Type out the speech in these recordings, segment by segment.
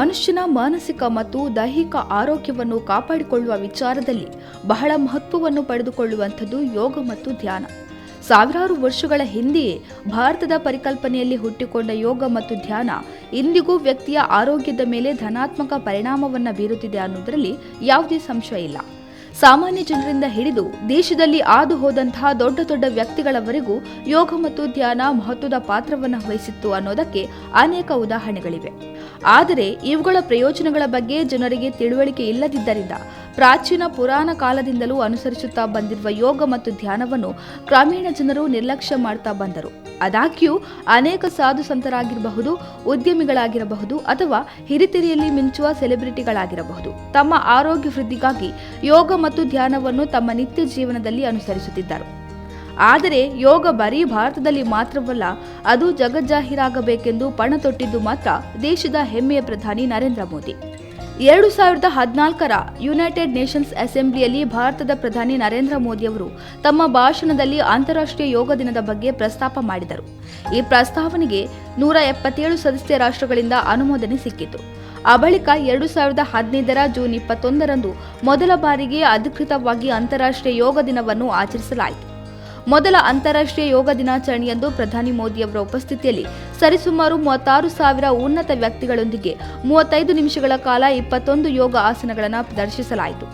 ಮನುಷ್ಯನ ಮಾನಸಿಕ ಮತ್ತು ದೈಹಿಕ ಆರೋಗ್ಯವನ್ನು ಕಾಪಾಡಿಕೊಳ್ಳುವ ವಿಚಾರದಲ್ಲಿ ಬಹಳ ಮಹತ್ವವನ್ನು ಪಡೆದುಕೊಳ್ಳುವಂಥದ್ದು ಯೋಗ ಮತ್ತು ಧ್ಯಾನ. ಸಾವಿರಾರು ವರ್ಷಗಳ ಹಿಂದೆಯೇ ಭಾರತದ ಪರಿಕಲ್ಪನೆಯಲ್ಲಿ ಹುಟ್ಟಿಕೊಂಡ ಯೋಗ ಮತ್ತು ಧ್ಯಾನ ಇಂದಿಗೂ ವ್ಯಕ್ತಿಯ ಆರೋಗ್ಯದ ಮೇಲೆ ಧನಾತ್ಮಕ ಪರಿಣಾಮವನ್ನು ಬೀರುತ್ತಿದೆ ಅನ್ನೋದರಲ್ಲಿ ಯಾವುದೇ ಸಂಶಯ ಇಲ್ಲ. ಸಾಮಾನ್ಯ ಜನರಿಂದ ಹಿಡಿದು ದೇಶದಲ್ಲಿ ಆದು ಹೋದಂತಹ ದೊಡ್ಡ ದೊಡ್ಡ ವ್ಯಕ್ತಿಗಳವರೆಗೂ ಯೋಗ ಮತ್ತು ಧ್ಯಾನ ಮಹತ್ವದ ಪಾತ್ರವನ್ನು ವಹಿಸಿತ್ತು ಅನ್ನೋದಕ್ಕೆ ಅನೇಕ ಉದಾಹರಣೆಗಳಿವೆ. ಆದರೆ ಇವುಗಳ ಪ್ರಯೋಜನಗಳ ಬಗ್ಗೆ ಜನರಿಗೆ ತಿಳುವಳಿಕೆ ಇಲ್ಲದಿದ್ದರಿಂದ ಪ್ರಾಚೀನ ಪುರಾಣ ಕಾಲದಿಂದಲೂ ಅನುಸರಿಸುತ್ತಾ ಬಂದಿರುವ ಯೋಗ ಮತ್ತು ಧ್ಯಾನವನ್ನು ಗ್ರಾಮೀಣ ಜನರು ನಿರ್ಲಕ್ಷ್ಯ ಮಾಡ್ತಾ ಬಂದರು. ಆದಾಗ್ಯೂ ಅನೇಕ ಸಾಧು ಸಂತರಾಗಿರಬಹುದು, ಉದ್ಯಮಿಗಳಾಗಿರಬಹುದು ಅಥವಾ ಹಿರಿತಿರಿಯಲ್ಲಿ ಮಿಂಚುವ ಸೆಲೆಬ್ರಿಟಿಗಳಾಗಿರಬಹುದು. ತಮ್ಮ ಆರೋಗ್ಯ ವೃದ್ಧಿಗಾಗಿ ಯೋಗ ಮತ್ತು ಧ್ಯಾನವನ್ನು ತಮ್ಮ ನಿತ್ಯ ಜೀವನದಲ್ಲಿ ಅನುಸರಿಸುತ್ತಿದ್ದರು. ಆದರೆ ಯೋಗ ಬರೀ ಭಾರತದಲ್ಲಿ ಮಾತ್ರವಲ್ಲ, ಅದು ಜಗಜ್ಜಾಹೀರಾಗಬೇಕೆಂದು ಪಣ ತೊಟ್ಟಿದ್ದು ಮಾತ್ರ ದೇಶದ ಹೆಮ್ಮೆಯ ಪ್ರಧಾನಿ ನರೇಂದ್ರ ಮೋದಿ. ಎರಡು ಸಾವಿರದ ಹದಿನಾಲ್ಕರ ಯುನೈಟೆಡ್ ನೇಷನ್ಸ್ ಅಸೆಂಬ್ಲಿಯಲ್ಲಿ ಭಾರತದ ಪ್ರಧಾನಿ ನರೇಂದ್ರ ಮೋದಿಯವರು ತಮ್ಮ ಭಾಷಣದಲ್ಲಿ ಅಂತಾರಾಷ್ಟ್ರೀಯ ಯೋಗ ದಿನದ ಬಗ್ಗೆ ಪ್ರಸ್ತಾಪ ಮಾಡಿದರು. ಈ ಪ್ರಸ್ತಾವನೆಗೆ ನೂರ ಎಪ್ಪತ್ತೇಳು ಸದಸ್ಯ ರಾಷ್ಟ್ರಗಳಿಂದ ಅನುಮೋದನೆ ಸಿಕ್ಕಿತು. ಆ ಬಳಿಕ ಎರಡು ಸಾವಿರದ ಹದಿನೈದರ ಜೂನ್ ಇಪ್ಪತ್ತೊಂದರಂದು ಮೊದಲ ಬಾರಿಗೆ ಅಧಿಕೃತವಾಗಿ ಅಂತಾರಾಷ್ಟ್ರೀಯ ಯೋಗ ದಿನವನ್ನು ಆಚರಿಸಲಾಯಿತು. ಮೊದಲ ಅಂತಾರಾಷ್ಟ್ರೀಯ ಯೋಗ ದಿನಾಚರಣೆಯಂದು ಪ್ರಧಾನಿ ಮೋದಿಯವರ ಉಪಸ್ಥಿತಿಯಲ್ಲಿ ಸರಿಸುಮಾರು ಮೂವತ್ತಾರು ಸಾವಿರ ಉನ್ನತ ವ್ಯಕ್ತಿಗಳೊಂದಿಗೆ ಮೂವತ್ತೈದು ನಿಮಿಷಗಳ ಕಾಲ ಇಪ್ಪತ್ತೊಂದು ಯೋಗ ಆಸನಗಳನ್ನು ಪ್ರದರ್ಶಿಸಲಾಯಿತು.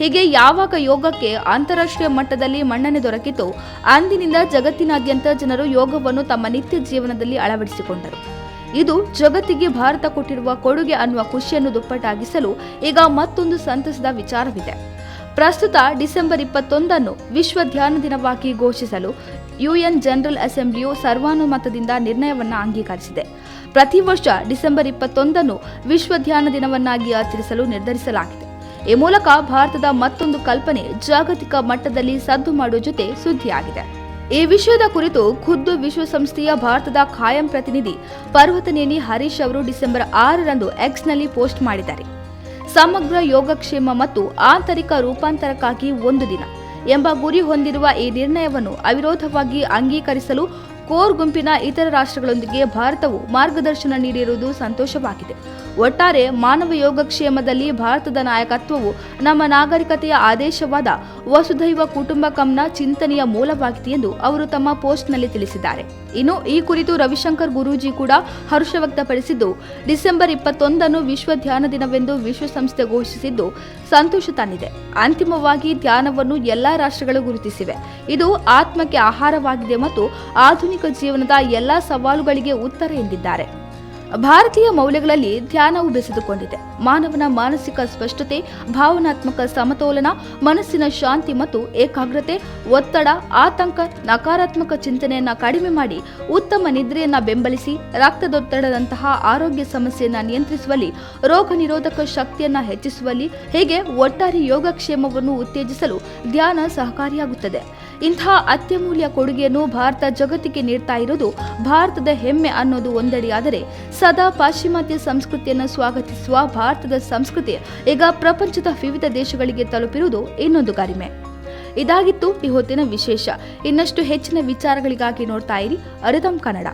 ಹೀಗೆ ಯಾವಾಗ ಯೋಗಕ್ಕೆ ಅಂತಾರಾಷ್ಟ್ರೀಯ ಮಟ್ಟದಲ್ಲಿ ಮನ್ನಣೆ ದೊರಕಿತೋ ಅಂದಿನಿಂದ ಜಗತ್ತಿನಾದ್ಯಂತ ಜನರು ಯೋಗವನ್ನು ತಮ್ಮ ನಿತ್ಯ ಜೀವನದಲ್ಲಿ ಅಳವಡಿಸಿಕೊಂಡರು. ಇದು ಜಗತ್ತಿಗೆ ಭಾರತ ಕೊಟ್ಟಿರುವ ಕೊಡುಗೆ ಅನ್ನುವ ಖುಷಿಯನ್ನು ದುಪ್ಪಟ್ಟಾಗಿಸಲು ಈಗ ಮತ್ತೊಂದು ಸಂತಸದ ವಿಚಾರವಿದೆ. ಪ್ರಸ್ತುತ ಡಿಸೆಂಬರ್ ಇಪ್ಪತ್ತೊಂದನ್ನು ವಿಶ್ವ ಧ್ಯಾನ ದಿನವಾಗಿ ಘೋಷಿಸಲು ಯುಎನ್ ಜನರಲ್ ಅಸೆಂಬ್ಲಿಯು ಸರ್ವಾನುಮತದಿಂದ ನಿರ್ಣಯವನ್ನು ಅಂಗೀಕರಿಸಿದೆ. ಪ್ರತಿ ವರ್ಷ ಡಿಸೆಂಬರ್ ಇಪ್ಪತ್ತೊಂದನ್ನು ವಿಶ್ವ ಧ್ಯಾನ ದಿನವನ್ನಾಗಿ ಆಚರಿಸಲು ನಿರ್ಧರಿಸಲಾಗಿದೆ. ಈ ಮೂಲಕ ಭಾರತದ ಮತ್ತೊಂದು ಕಲ್ಪನೆ ಜಾಗತಿಕ ಮಟ್ಟದಲ್ಲಿ ಸದ್ದು ಮಾಡುವ ಜೊತೆ ಸುದ್ದಿಯಾಗಿದೆ. ಈ ವಿಷಯದ ಕುರಿತು ಖುದ್ದು ವಿಶ್ವಸಂಸ್ಥೆಯ ಭಾರತದ ಖಾಯಂ ಪ್ರತಿನಿಧಿ ಪರ್ವತನೇನಿ ಹರೀಶ್ ಅವರು ಡಿಸೆಂಬರ್ ಆರರಂದು ಎಕ್ಸ್ನಲ್ಲಿ ಪೋಸ್ಟ್ ಮಾಡಿದ್ದಾರೆ. ಸಮಗ್ರ ಯೋಗಕ್ಷೇಮ ಮತ್ತು ಆಂತರಿಕ ರೂಪಾಂತರಕ್ಕಾಗಿ ಒಂದು ದಿನ ಎಂಬ ಗುರಿ ಹೊಂದಿರುವ ಈ ನಿರ್ಣಯವನ್ನು ಅವಿರೋಧವಾಗಿ ಅಂಗೀಕರಿಸಲು ಕೋರ್ ಗುಂಪಿನ ಇತರ ರಾಷ್ಟ್ರಗಳೊಂದಿಗೆ ಭಾರತವು ಮಾರ್ಗದರ್ಶನ ನೀಡಿರುವುದು ಸಂತೋಷವಾಗಿದೆ. ಒಟ್ಟಾರೆ ಮಾನವ ಯೋಗಕ್ಷೇಮದಲ್ಲಿ ಭಾರತದ ನಾಯಕತ್ವವು ನಮ್ಮ ನಾಗರಿಕತೆಯ ಆದೇಶವಾದ ವಸುಧೈವ ಕುಟುಂಬಕಂನ ಚಿಂತನೆಯ ಮೂಲವಾಗಿದೆ ಎಂದು ಅವರು ತಮ್ಮ ಪೋಸ್ಟ್ನಲ್ಲಿ ತಿಳಿಸಿದ್ದಾರೆ. ಇನ್ನು ಈ ಕುರಿತು ರವಿಶಂಕರ್ ಗುರೂಜಿ ಕೂಡ ಹರ್ಷ ವ್ಯಕ್ತಪಡಿಸಿದ್ದು, ಡಿಸೆಂಬರ್ ಇಪ್ಪತ್ತೊಂದನ್ನು ವಿಶ್ವ ಧ್ಯಾನ ದಿನವೆಂದು ವಿಶ್ವಸಂಸ್ಥೆ ಘೋಷಿಸಿದ್ದು ಸಂತೋಷ ತಂದಿದೆ. ಅಂತಿಮವಾಗಿ ಧ್ಯಾನವನ್ನು ಎಲ್ಲಾ ರಾಷ್ಟ್ರಗಳು ಗುರುತಿಸಿವೆ. ಇದು ಆತ್ಮಕ್ಕೆ ಆಹಾರವಾಗಿದೆ ಮತ್ತು ಆಧುನಿಕ ಜೀವನದ ಎಲ್ಲಾ ಸವಾಲುಗಳಿಗೆ ಉತ್ತರ ಎಂದಿದ್ದಾರೆ. ಭಾರತೀಯ ಮೌಲ್ಯಗಳಲ್ಲಿ ಧ್ಯಾನವು ಬೆಸೆದುಕೊಂಡಿದೆ. ಮಾನವನ ಮಾನಸಿಕ ಸ್ಪಷ್ಟತೆ, ಭಾವನಾತ್ಮಕ ಸಮತೋಲನ, ಮನಸ್ಸಿನ ಶಾಂತಿ ಮತ್ತು ಏಕಾಗ್ರತೆ, ಒತ್ತಡ, ಆತಂಕ, ನಕಾರಾತ್ಮಕ ಚಿಂತನೆಯನ್ನ ಕಡಿಮೆ ಮಾಡಿ ಉತ್ತಮ ನಿದ್ರೆಯನ್ನು ಬೆಂಬಲಿಸಿ ರಕ್ತದೊತ್ತಡದಂತಹ ಆರೋಗ್ಯ ಸಮಸ್ಯೆಯನ್ನು ನಿಯಂತ್ರಿಸುವಲ್ಲಿ, ರೋಗ ನಿರೋಧಕ ಶಕ್ತಿಯನ್ನು ಹೆಚ್ಚಿಸುವಲ್ಲಿ, ಹೀಗೆ ಒಟ್ಟಾರೆ ಯೋಗಕ್ಷೇಮವನ್ನು ಉತ್ತೇಜಿಸಲು ಧ್ಯಾನ ಸಹಕಾರಿಯಾಗುತ್ತದೆ. ಇಂತಹ ಅತ್ಯಮೂಲ್ಯ ಕೊಡುಗೆಯನ್ನು ಭಾರತ ಜಗತ್ತಿಗೆ ನೀಡ್ತಾ ಇರೋದು ಭಾರತದ ಹೆಮ್ಮೆ ಅನ್ನೋದು ಒಂದೆಡೆಯಾದರೆ ಸದಾ ಪಾಶ್ಚಿಮಾತ್ಯ ಸಂಸ್ಕೃತಿಯನ್ನು ಸ್ವಾಗತಿಸುವ ಭಾರತದ ಸಂಸ್ಕೃತಿ ಈಗ ಪ್ರಪಂಚದ ವಿವಿಧ ದೇಶಗಳಿಗೆ ತಲುಪಿರುವುದು ಇನ್ನೊಂದು ಗರಿಮೆ ಇದಾಗಿತ್ತು ಈ ಹೊತ್ತಿನ ವಿಶೇಷ. ಇನ್ನಷ್ಟು ಹೆಚ್ಚಿನ ವಿಚಾರಗಳಿಗಾಗಿ ನೋಡ್ತಾ ಇರಿ ಅರಿದಂ ಕನ್ನಡ.